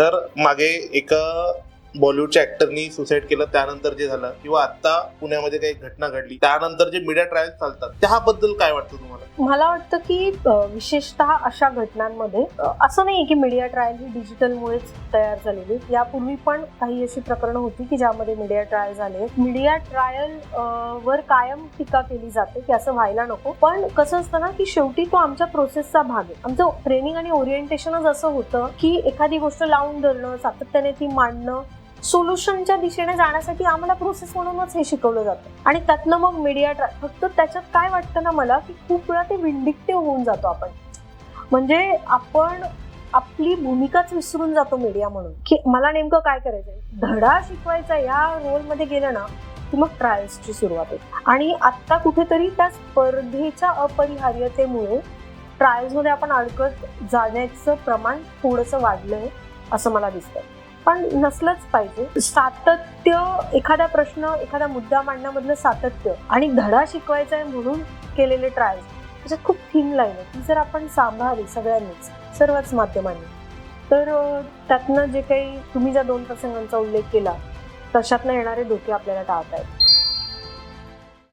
तर मागे एक बॉलिवूडच्या ऍक्टरनी सुसाईड केलं त्यानंतर जे झालं किंवा आता पुण्यामध्ये काही घटना घडली त्यानंतर जे मीडिया ट्रायल चालतात त्याबद्दल काय वाटतं तुम्हाला? मला वाटतं की विशेषतः अशा घटनांमध्ये असं नाही की मीडिया ट्रायल ही डिजिटलमुळेच तयार झालेली. यापूर्वी पण काही अशी प्रकरणं होती की ज्यामध्ये मीडिया ट्रायल झाले. मीडिया ट्रायल वर कायम टीका केली जाते की असं व्हायला नको. पण कसं असतं ना की शेवटी तो आमच्या प्रोसेसचा भाग आहे. आमचं ट्रेनिंग आणि ओरिएंटेशनच असं होतं की एखादी गोष्ट लावून धरणं सातत्याने ती मांडणं सोल्युशनच्या दिशेने जाण्यासाठी आम्हाला प्रोसेस म्हणूनच हे शिकवलं जातं. आणि त्यातनं मग मीडिया ट्राय फक्त त्याच्यात काय वाटतं ना मला की खूप वेळा ते विंडिक्टिव्ह होऊन जातो आपण. म्हणजे आपण आपली भूमिकाच विसरून जातो मीडिया म्हणून. की मला नेमकं काय करायचंय? धडा शिकवायचा या रोलमध्ये गेलं ना की मग ट्रायल्सची सुरुवात होते आणि आत्ता कुठेतरी त्या स्पर्धेच्या अपरिहार्यतेमुळे ट्रायल्समध्ये आपण अडकत जाण्याचं प्रमाण थोडंसं वाढलंय असं मला दिसतं पण नसलंच पाहिजे. सातत्य एखादा प्रश्न एखादा मुद्दा मांडण्यामधलं सातत्य आणि धडा शिकवायचा आहे म्हणून केलेले ट्रायल्स त्याच्यात खूप थिन लाईन आहे. ती जर आपण सांभाळली सगळ्यांनीच सर्वच माध्यमांनी तर त्यातनं जे काही तुम्ही ज्या दोन प्रसंगांचा उल्लेख केला तशातनं येणारे धोके आपल्याला टाळता येतात.